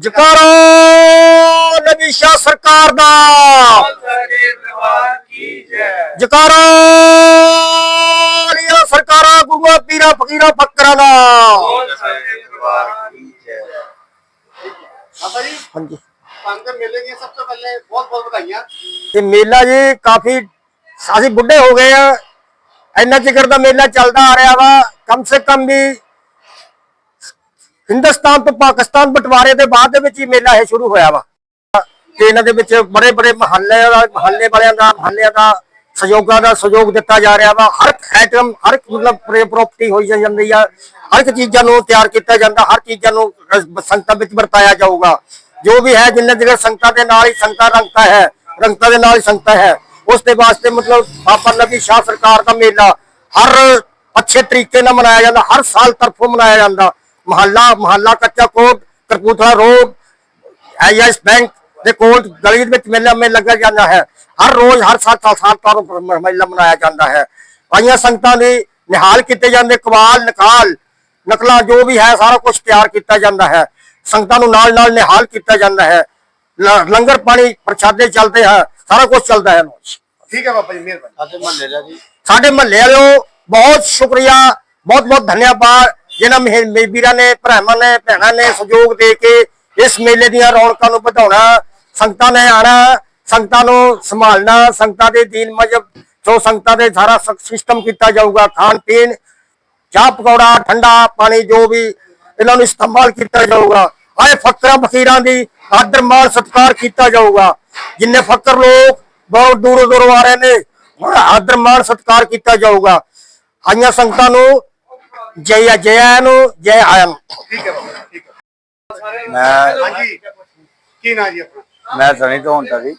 ਜਕਾਰਾ ਨਬੀ ਸ਼ਾਹ ਸਰਕਾਰ ਦਾ। ਜਕਾਰਾ ਲੀਆਂ ਸਰਕਾਰਾਂ, ਗੁਰੂਆਂ, ਪੀਰਾਂ, ਫਕੀਰਾਂ ਫਕਰਾਂ ਦਾ। ਹਾਂਜੀ। ਪੰਜ ਮੇਲੇ ਦੀਆਂ ਸਭ ਤੋਂ ਪਹਿਲੇ ਬਹੁਤ ਬਹੁਤ ਵਧਾਈਆਂ ਇਹ ਮੇਲਾ ਜੀ ਕਾਫੀ ਅਸੀਂ ਬੁੱਢੇ ਹੋ ਗਏ ਆ। ਇੰਨਾ ਚਿਕਰ ਦਾ ਮੇਲਾ ਚੱਲਦਾ ਆ ਰਿਹਾ ਵਾ। ਕਮ ਸੇ ਕਮ ਵੀ ਹਿੰਦੁਸਤਾਨ ਤੋਂ ਪਾਕਿਸਤਾਨ ਬਟਵਾਰੇ ਦੇ ਬਾਅਦ ਦੇ ਵਿੱਚ ਹੀ ਮੇਲਾ ਇਹ ਸ਼ੁਰੂ ਹੋਇਆ ਵਾ। ਤੇ ਇਹਨਾਂ ਦੇ ਵਿੱਚ ਬੜੇ ਬੜੇ ਮਹੱਲੇ ਦਾ, ਮਹੱਲੇ ਵਾਲਿਆਂ ਦਾ, ਮਹੱਲਿਆਂ ਦਾ ਸਹਿਯੋਗਾਂ ਦਾ ਸਹਿਯੋਗ ਦਿੱਤਾ ਜਾ ਰਿਹਾ ਵਾ। ਹਰ ਆਈਟਮ ਹਰ ਇੱਕ ਮਤਲਬ ਪ੍ਰਾਪਰਟੀ ਹੋਈ ਜਾਂਦੀ ਆ। ਹਰ ਇੱਕ ਚੀਜ਼ਾਂ ਨੂੰ ਤਿਆਰ ਕੀਤਾ ਜਾਂਦਾ। ਹਰ ਚੀਜ਼ਾਂ ਨੂੰ ਸੰਗਤਾਂ ਵਿੱਚ ਵਰਤਾਇਆ ਜਾਊਗਾ। ਜੋ ਵੀ ਹੈ, ਜਿੰਨੇ ਜਿਹੜੇ ਸੰਗਤਾਂ ਦੇ ਨਾਲ ਹੀ ਸੰਗਤਾਂ ਰੰਗਤਾ ਹੈ, ਰੰਗਤਾ ਦੇ ਨਾਲ ਹੀ ਸੰਗਤਾਂ ਹੈ, ਉਸ ਦੇ ਵਾਸਤੇ ਮਤਲਬ ਬਾਬਾ ਨਬੀ ਸ਼ਾਹ ਸਰਕਾਰ ਦਾ ਮੇਲਾ ਹਰ ਅੱਛੇ ਤਰੀਕੇ ਨਾਲ ਮਨਾਇਆ ਜਾਂਦਾ। ਹਰ ਸਾਲ ਤਰਫੋਂ ਮਨਾਇਆ ਜਾਂਦਾ। ਮਹੱਲਾ ਮਹੱਲਾ Kacha Kot Kapurthala road IS bank ਦੇ ਕੋਲ ਗਲੀ ਦੇ ਵਿੱਚ ਮੇਲਾ ਮੇ ਲੱਗਾ ਜਾਂਦਾ ਹੈ। ਹਰ ਰੋਜ਼ ਹਰ ਸਾਲ ਸਾਲ ਸਾਲ ਮ- ਮੇਲਾ ਮਨਾਇਆ ਜਾਂਦਾ ਹੈ। ਆਈਆਂ ਸੰਗਤਾਂ ਦੇ ਨਿਹਾਲ ਕੀਤੇ ਜਾਂਦੇ ਕਵਾਲ ਨਿਕਾਲ ਨਕਲਾਂ ਜੋ ਵੀ ਹੈ ਸਾਰਾ ਕੁਝ ਤਿਆਰ ਕੀਤਾ ਜਾਂਦਾ ਹੈ। ਸੰਗਤਾਂ ਨੂੰ ਨਾਲ ਨਾਲ ਨਿਹਾਲ ਕੀਤਾ ਜਾਂਦਾ ਹੈ। ਲੰਗਰ ਪਾਣੀ ਪ੍ਰਸ਼ਾਦੇ ਚੱਲਦੇ ਹੈ ਸਾਰਾ ਕੁਝ ਚੱਲਦਾ ਹੈ। ਠੀਕ ਹੈ ਬਾਬਾ ਜੀ ਮਿਹਰਬਾਨੀ। ਸਾਡੇ ਮਹੱਲੇ ਦਾ ਜੀ। ਸਾਡੇ ਮਹੱਲੇ ਵਾਲਿਓ ਬਹੁਤ ਸ਼ੁਕਰੀਆ ਬਹੁਤ ਬਹੁਤ ਧੰਨਵਾਦ। ਜਿਨ੍ਹਾਂ ਵੀਰਾਂ ਨੇ, ਭਰਾਵਾਂ ਨੇ, ਭੈਣਾਂ ਨੇ ਸਹਿਯੋਗ ਦੇ ਕੇ ਇਸ ਮੇਲੇ ਦੀਆਂ ਰੌਣਕਾਂ ਨੂੰ ਵਧਾਉਣਾ, ਸੰਗਤਾਂ ਨੇ ਆਣਾ, ਸੰਗਤਾਂ ਨੂੰ ਸੰਭਾਲਣਾ, ਸੰਗਤਾਂ ਦੇ ਦੀਨ ਮਜਬ ਜੋ ਸੰਗਤਾਂ ਦੇ ਸਾਰਾ ਸਿਸਟਮ ਕੀਤਾ ਜਾਊਗਾ, ਖਾਣ ਪੀਣ, ਚਾਹ ਪਕੌੜਾ, ਠੰਡਾ ਪਾਣੀ ਜੋ ਵੀ ਇਹਨਾਂ ਨੂੰ ਇਸਤੇਮਾਲ ਕੀਤਾ ਜਾਊਗਾ। ਆਏ ਫਕਰਾਂ ਫਕੀਰਾਂ ਦੀ ਆਦਰ ਮਾਣ ਸਤਿਕਾਰ ਕੀਤਾ ਜਾਊਗਾ। ਜਿੰਨੇ ਫਕਰ ਲੋਕ ਬਹੁਤ ਦੂਰੋਂ ਦੂਰੋਂ ਆ ਰਹੇ ਨੇ ਹੁਣ ਆਦਰ ਮਾਣ ਸਤਿਕਾਰ ਕੀਤਾ ਜਾਊਗਾ। ਆਈਆਂ ਸੰਗਤਾਂ ਨੂੰ ਜੈ ਜੈ ਨੂੰ ਜੈ ਆਇਆਂ ਠੀਕ ਹੈ ਬਾਬਾ ਜੀ, ਠੀਕ ਹੈ। ਮੈਂ ਹਾਂਜੀ ਕੀ ਨਾਂ ਜੀ ਆਪਣਾ? ਮੈਂ ਸਣੀ ਤੋਂ ਹੁੰਦਾ ਜੀ।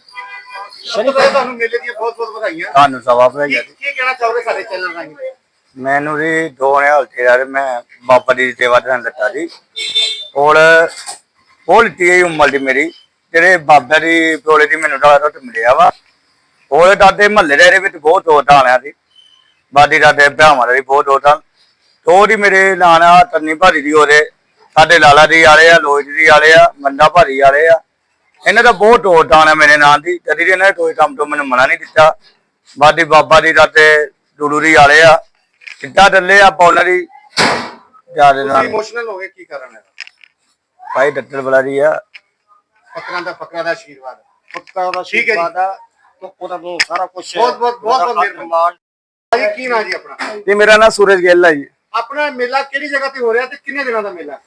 ਪਹਿਲਾਂ ਤੁਹਾਨੂੰ ਮੇਲੇ ਦੀਆਂ ਬਹੁਤ ਬਹੁਤ ਵਧਾਈਆਂ। ਤੁਹਾਨੂੰ ਸਵਾ ਜੀ। ਕੀ ਕਹਿਣਾ ਚਾਹੋਗੇ ਸਾਡੇ ਚੈਨਲ ਰਾਹੀਂ? ਮੈਨੂੰ ਜੀ ਦੋ ਨੇ ਹਲਕੇ ਯਾਰ ਮੈਂ ਬਾਬਾ ਦੀ ਸੇਵਾ ਕਰਨ ਲੱਗਾ ਜੀ। ਔਰ ਉਹ ਲਿੱਤੀ ਗਈ ਉਮਰ ਦੀ ਮੇਰੀ ਜਿਹੜੇ ਬਾਬਾ ਦੀ ਟੋਲੇ ਦੀ ਮੈਨੂੰ ਦਾ ਰੋਟ ਮਿਲਿਆ ਵਾ। ਔਰ ਦਾਦੇ ਮਹੱਲੇ ਦੇ ਵਿੱਚ ਬਹੁਤ ਦੋ ਆਲਿਆ ਸੀ ਬਾਦੀ ਦਾਦੇ ਭਰਾਵਾਂ ਦਾ ਵੀ ਬਹੁਤ ਦੋ ਤਾਂ ਥੋੜੀ ਮੇਰੇ ਲਾਣਾ ਤੰਨੀ ਭਾਰੀ ਦੀ ਹੋਰੇ ਸਾਡੇ ਲਾਲਾ ਦੀ ਵਾਲੇ ਆ ਲੋਜ ਦੀ ਵਾਲੇ ਆ ਮੰਦਾ ਭਾਰੀ ਵਾਲੇ ਆ। ਇਹਨਾਂ ਦਾ ਬਹੁਤ ਟੋਟ ਆਣਾ ਮੇਰੇ ਨਾਂ ਦੀ। ਤਦੀ ਇਹਨਾਂ ਨੇ ਕੋਈ ਕੰਮ ਤੋਂ ਮੈਨੂੰ ਮਨਾ ਨਹੀਂ ਦਿੱਤਾ। ਬਾਦੀ ਬਾਬਾ ਦੀ ਦਾਤੇ ਡੂਡੂਰੀ ਵਾਲੇ ਆ। ਕਿੱਦਾਂ ਡੱਲੇ ਆ ਉਹਨਾਂ ਦੀ। ਜ਼ਿਆਦਾ ਨਾਲ। ਇਮੋਸ਼ਨਲ ਹੋ ਗਏ ਕੀ ਕਾਰਨ ਹੈ? ਭਾਈ ਡੱਟਰ ਬਲਾਰੀ ਆ। ਫਕਰਾਂ ਦਾ ਫਕਰਾਂ ਦਾ ਆਸ਼ੀਰਵਾਦ ਫਕਰਾਂ ਦਾ ਠੀਕ ਹੈ ਜੀ। ਆਸ਼ੀਰਵਾਦ ਆ। ਉਹਦਾ ਨੂੰ ਸਾਰਾ ਕੁਝ ਬਹੁਤ- ਬਹੁਤ- ਬਹੁਤ- ਬਹੁਤ ਮਿਹਰਬਾਨੀ। ਭਾਈ ਕੀ ਨਾਂ ਜੀ ਆਪਣਾ? ਜੀ ਮੇਰਾ ਨਾਮ ਸੂਰਜ ਗਿੱਲ ਹੈ ਜੀ। ਆਪਣਾ ਮੇਲਾ ਕਿਹੜੀ ਜਗ੍ਹਾ ਤੇ ਹੋ ਰਿਹਾ ਤੇ ਕਿੰਨੇ ਦਿਨਾਂ ਦਾ ਮੇਲਾ?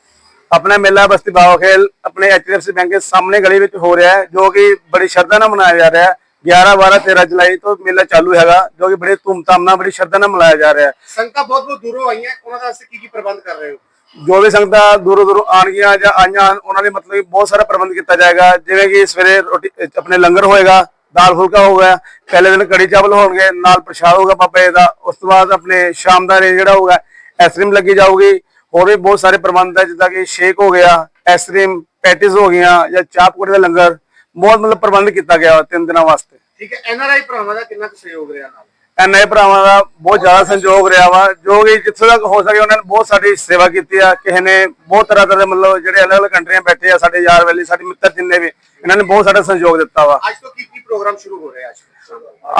ਆਪਣਾ ਮੇਲਾ ਬਸਤੀ ਬਾਵਾ ਖੇਲ ਆਪਣੇ ਐਚਡੀਐਫਸੀ ਬੈਂਕ ਦੇ ਸਾਹਮਣੇ ਗਲੀ ਵਿੱਚ ਹੋ ਰਿਹਾ ਹੈ ਜੋ ਕਿ ਬੜੀ ਸ਼ਰਧਾ ਨਾਲ ਮਨਾਇਆ ਜਾ ਰਿਹਾ ਹੈ। 11 12 13 ਜੁਲਾਈ ਤੋਂ ਮੇਲਾ ਚਾਲੂ ਹੈਗਾ ਜੋ ਕਿ ਬੜੇ ਧੂਮਧਾਮ ਨਾਲ ਬੜੀ ਸ਼ਰਧਾ ਨਾਲ ਮਨਾਇਆ ਜਾ ਰਿਹਾ ਹੈ। ਸੰਗਤਾਂ ਬਹੁਤ ਬਹੁਤ ਦੂਰੋਂ ਆਈਆਂ ਉਹਨਾਂ ਦਾ ਅਸੀਂ ਕੀ ਕੀ ਪ੍ਰਬੰਧ ਕਰ ਰਹੇ ਹੋ? ਜੋ ਵੀ ਸੰਗਤਾਂ ਦੂਰੋਂ ਦੂਰੋਂ ਆਣਗੀਆਂ ਜਾਂ ਆਈਆਂ ਹਨ ਉਹਨਾਂ ਲਈ ਮਤਲਬ ਬਹੁਤ ਸਾਰਾ ਪ੍ਰਬੰਧ ਕੀਤਾ ਜਾਏਗਾ। ਜਿਵੇਂ ਕਿ ਸਵੇਰੇ ਰੋਟੀ ਆਪਣੇ ਲੰਗਰ ਹੋਏਗਾ ਦਾਲ ਫੁਲਕਾ ਹੋਊਗਾ ਪਹਿਲੇ ਦਿਨ ਕੜੀ ਚਾਵਲ ਹੋਣਗੇ ਨਾਲ ਪ੍ਰਸ਼ਾਦ ਹੋਊਗਾ ਪਾਪੇ ਦਾ ਉਸ ਤੋਂ ਬਾਅਦ ਆਪਣੇ ਸ਼ਾਮ ਦਾ ਰੇ ਜਿਹੜਾ ਹੋਊਗਾ ਆਈਸਕ੍ਰੀਮ ਲੱਗੀ ਜਾਊਗੀ। ਹੋਰ ਵੀ ਬਹੁਤ ਸਾਰੇ ਪ੍ਰਬੰਧ ਹੈ ਜਿੱਦਾਂ ਕਿ ਸ਼ੇਕ ਹੋ ਗਿਆ ਆਈਸਕ੍ਰੀਮ ਪੈਟੀਜ਼ ਹੋ ਗਈਆਂ ਜਾਂ ਚਾਹ ਪਕੌੜੇ ਦਾ ਲੰਗਰ ਬਹੁਤ ਮਤਲਬ ਪ੍ਰਬੰਧ ਕੀਤਾ ਗਿਆ ਤਿੰਨ ਦਿਨਾਂ ਵਾਸਤੇ। ਠੀਕ ਹੈ ਐਨਆਰਆਈ ਭਰਾਵਾਂ ਦਾ ਕਿੰਨਾ ਕੁ ਸਹਿਯੋਗ ਰਿਹਾ ਨਾਲ? ਐਨਆਈ ਭਰਾਵਾਂ ਦਾ ਬਹੁਤ ਜ਼ਿਆਦਾ ਸੰਯੋਗ ਰਿਹਾ ਵਾ ਜੋ ਕਿ ਜਿੱਥੋਂ ਤੱਕ ਹੋ ਸਕੇ ਉਹਨਾਂ ਨੇ ਬਹੁਤ ਸਾਡੀ ਸੇਵਾ ਕੀਤੀ ਆ। ਕਿਸੇ ਨੇ ਬਹੁਤ ਤਰ੍ਹਾਂ ਤਰ੍ਹਾਂ ਦੇ ਮਤਲਬ ਜਿਹੜੇ ਅਲੱਗ-ਅਲੱਗ ਕੰਟਰੀਆਂ ਬੈਠੇ ਆ ਸਾਡੇ ਯਾਰ ਵੈਲੀ ਸਾਡੇ ਮਿੱਤਰ ਜਿੰਨੇ ਵੀ ਇਹਨਾਂ ਨੇ ਬਹੁਤ ਸਾਡਾ ਸੰਯੋਗ ਦਿੱਤਾ ਵਾ। ਅੱਜ ਤੋਂ ਕੀ ਕੀ ਪ੍ਰੋਗਰਾਮ ਸ਼ੁਰੂ ਹੋ ਰਿਹਾ ਅੱਜ?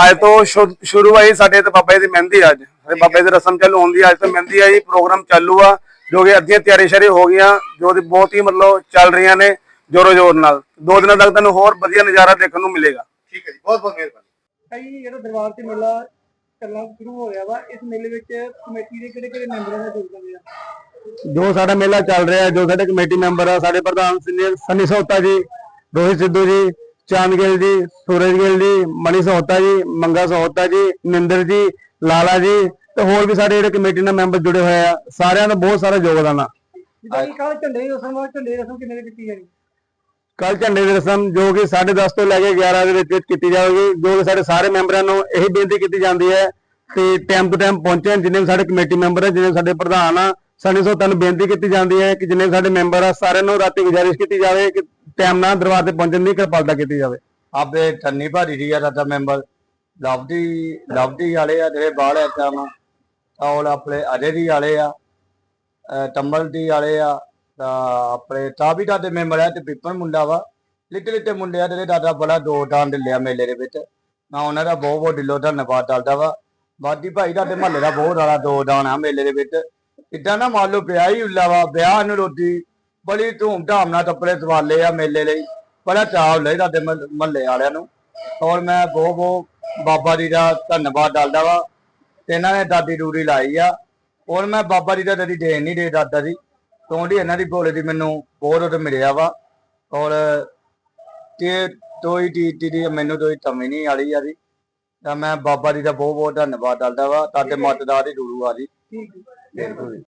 ਅੱਜ ਤੋਂ ਸ਼ੁਰੂ ਹੋਈ ਸਾਡੇ ਤੇ ਬਾਬਾ ਜੀ ਦੀ ਮਹਿੰਦੀ ਅੱਜ। ਸਾਡੇ ਬਾਬਾ ਜੀ ਦੀ ਰਸਮ ਚਾਲੂ ਹੁੰਦੀ ਅੱਜ ਤੋਂ ਮਹਿੰਦੀ ਆ ਜੀ ਪ੍ਰੋਗਰਾਮ ਚਾਲੂ ਆ ਜੋ ਕਿ ਅੱਧੀਆਂ ਤਿਆਰੀ ਸ਼ਰੀ ਹੋ ਗਈਆਂ ਜੋ ਕਿ ਬਹੁਤ ਹੀ ਮਤਲਬ ਚੱਲ ਰਹੀਆਂ ਨੇ ਜੋਰੋ ਜੋਰ ਨਾਲ। ਦੋ ਦਿਨਾਂ ਤੱਕ ਤੁਹਾਨੂੰ ਹੋਰ ਵਧੀਆ ਨਜ਼ਾਰਾ ਦੇਖਣ ਨੂੰ ਮਿਲੇਗਾ। ਠੀਕ ਹੈ ਜੀ ਬਹੁਤ ਬਹੁਤ ਮਿਹਰਬਾਨੀ। ਕਈ ਜਿਹੜਾ ਦਰਬਾਰ ਤੇ ਮੇਲਾ ਚੱਲਣਾ ਸ਼ੁਰੂ ਹੋ ਰਿਹਾ ਵਾ ਇਸ ਮੇਲੇ ਵਿੱਚ ਕਮੇਟੀ ਦੇ ਕਿਹੜੇ ਕਿਹੜੇ ਮੈਂਬਰਾਂ ਦਾ ਯੋਗਦਾਨ ਹੈ ਜੋ ਸਾਡਾ ਮੇਲਾ ਚੱਲ ਰਿਹਾ ਜੋ ਸਾਡੇ ਕਮੇਟੀ ਮੈਂਬਰ ਆ ਸਾਡੇ ਪ੍ਰਧਾਨ ਸੀਨੀਅਰ ਸਨੀ ਸੋਤਾ ਜੀ ਰੋਹਿਤ ਸਿੱਧੂ ਜੀ ਚਾਂਦ ਗਿੱਲ ਜੀ ਸੂਰਜ ਗਿੱਲ ਜੀ ਮਣੀ ਸੋਤਾ ਜੀ ਮੰਗਾ ਸੋਤਾ ਜੀ ਨਿੰਦਰ ਜੀ ਲਾਲਾ ਜੀ ਤੇ ਹੋਰ ਵੀ ਸਾਡੇ ਜਿਹੜੇ ਕਮੇਟੀ ਨਾਲ ਮੈਂਬਰ ਜੁੜੇ ਹੋਏ ਆ ਸਾਰਿਆਂ ਦਾ ਬਹੁਤ ਸਾਰਾ ਯੋਗਦਾਨ ਆ। ਜਿੱਦਾਂ ਕੱਲ ਝੰਡੇ ਦੀ ਰਸਮ ਵਾ ਝੰਡੇ ਦੀ ਰਸਮ ਕਿੰਨੇ ਦੀ ਕੀਤੀ ਜਾਣੀ? ਕੱਲ ਝੰਡੇ ਦੀ ਰਸਮ ਜੋ ਕਿ 10:30 ਤੋਂ ਲੈ ਕੇ 11 ਦੇ ਵਿੱਚ ਵਿੱਚ ਕੀਤੀ ਜਾਵੇਗੀ ਜੋ ਕਿ ਸਾਡੇ ਸਾਰੇ ਮੈਂਬਰਾਂ ਨੂੰ ਇਹੀ ਬੇਨਤੀ ਕੀਤੀ ਜਾਂਦੀ ਹੈ ਕਿ ਟਾਈਮ ਟੂ ਟਾਈਮ ਪਹੁੰਚਣ ਜਿੰਨੇ ਵੀ ਸਾਡੇ ਕਮੇਟੀ ਮੈਂਬਰ ਆ ਜਿੰਨੇ ਸਾਡੇ ਪ੍ਰਧਾਨ ਆ ਸਾਡੇ ਸੋ ਤੁਹਾਨੂੰ ਬੇਨਤੀ ਕੀਤੀ ਜਾਂਦੀ ਹੈ ਕਿ ਜਿੰਨੇ ਸਾਡੇ ਮੈਂਬਰ ਆ, ਸਾਰਿਆਂ ਨੂੰ ਰਾਤੀ ਗੁਜ਼ਾਰਿਸ਼ ਕੀਤੀ ਜਾਵੇ ਕਿ ਟਾਈਮ ਨਾਲ ਦਰਬਾਰ ਤੇ ਪਹੁੰਚਣ ਦੀ ਕਿਰਪਾਲਤਾ ਕੀਤੀ ਜਾਵੇ। ਆਪੇ ਤੰਨੀ ਭਾਰੀ ਦੀ ਆ ਦਾਦਾ ਮੈਂਬਰ। ਲਵਦੀ ਲਵਦੀ ਵਾਲੇ ਆ ਜਿਹੜੇ ਬਾਹਰ ਆ ਕੰਮ ਔਰ ਆਪਣੇ ਅਜੇ ਦੀ ਵਾਲੇ ਆ ਟੰਬਲ ਦੀ ਵਾਲੇ ਆ, ਤਾਂ ਆਪਣੇ ਤਾਂ ਵੀ ਦਾਦੇ ਮੈਂਬਰ ਆ ਤੇ ਪਿੱਪਲ ਮੁੰਡਾ ਵਾ। ਲਿੱਟੇ ਲਿੱਟੇ ਮੁੰਡੇ ਆ ਜਿਹੜੇ ਦਾਦਾ ਬੜਾ ਦੋ ਦਾਨ ਦਿੰਦੇ ਮੇਲੇ ਦੇ ਵਿੱਚ। ਮੈਂ ਉਹਨਾਂ ਦਾ ਬਹੁਤ ਬਹੁਤ ਦਿਲੋਂ ਧੰਨਵਾਦ ਕਰਦਾ ਵਾ। ਬਾਦੀ ਭਾਈ, ਤੁਹਾਡੇ ਮਹੱਲੇ ਦਾ ਬਹੁਤ ਜ਼ਿਆਦਾ ਦੋ ਦਾਨ ਆ ਮੇਲੇ ਦੇ ਵਿੱਚ। ਇਦਾਂ ਨਾ ਮੰਨ ਲਓ ਵਿਆਹ ਹੀ ਉੱਲਾ ਵਾ ਵਿਆਹ ਨੂੰ ਰੋਟੀ ਬੜੀ ਧੂਮ ਧਾਮ ਨਾਲ ਕੱਪੜੇ ਸਵਾਲੇ ਆ ਮੇਲੇ ਲਈ ਬੜਾ ਚਾਅ ਹੁੰਦਾ ਤੁਹਾਡੇ ਮਹੱਲੇ ਵਾਲਿਆਂ ਨੂੰ। ਔਰ ਮੈਂ ਬਹੁਤ ਬਹੁਤ ਬਾਬਾ ਜੀ ਦਾ ਧੰਨਵਾਦ ਕਰਦਾ ਵਾ ਤੇ ਇਹਨਾਂ ਨੇ ਦਾਦੀ ਡੂਰੀ ਲਾਈ ਆ। ਔਰ ਮੈਂ ਬਾਬਾ ਜੀ ਦਾ ਕਦੀ ਦੇਣ ਨਹੀਂ ਦੇ ਦਾਦਾ ਜੀ ਕਿਉਂਕਿ ਇਹਨਾਂ ਦੀ ਭੋਲੇ ਦੀ ਮੈਨੂੰ ਬਹੁਤ ਉਹ ਮਿਲਿਆ ਵਾ। ਔਰ ਤੇ ਟੀ ਟੀ ਦੀ ਮੈਨੂੰ ਤੋਈ ਤਮੀ ਨਹੀਂ ਆਲੀ ਆ ਜੀ ਤਾਂ ਮੈਂ ਬਾਬਾ ਜੀ ਦਾ ਬਹੁਤ ਬਹੁਤ ਧੰਨਵਾਦ ਕਰਦਾ ਵਾ ਤੁਹਾਡੇ ਮਦਦਾਰ ਦੀ ਡੂਰੂ ਆ ਹੈ ਜੀ। Yeah,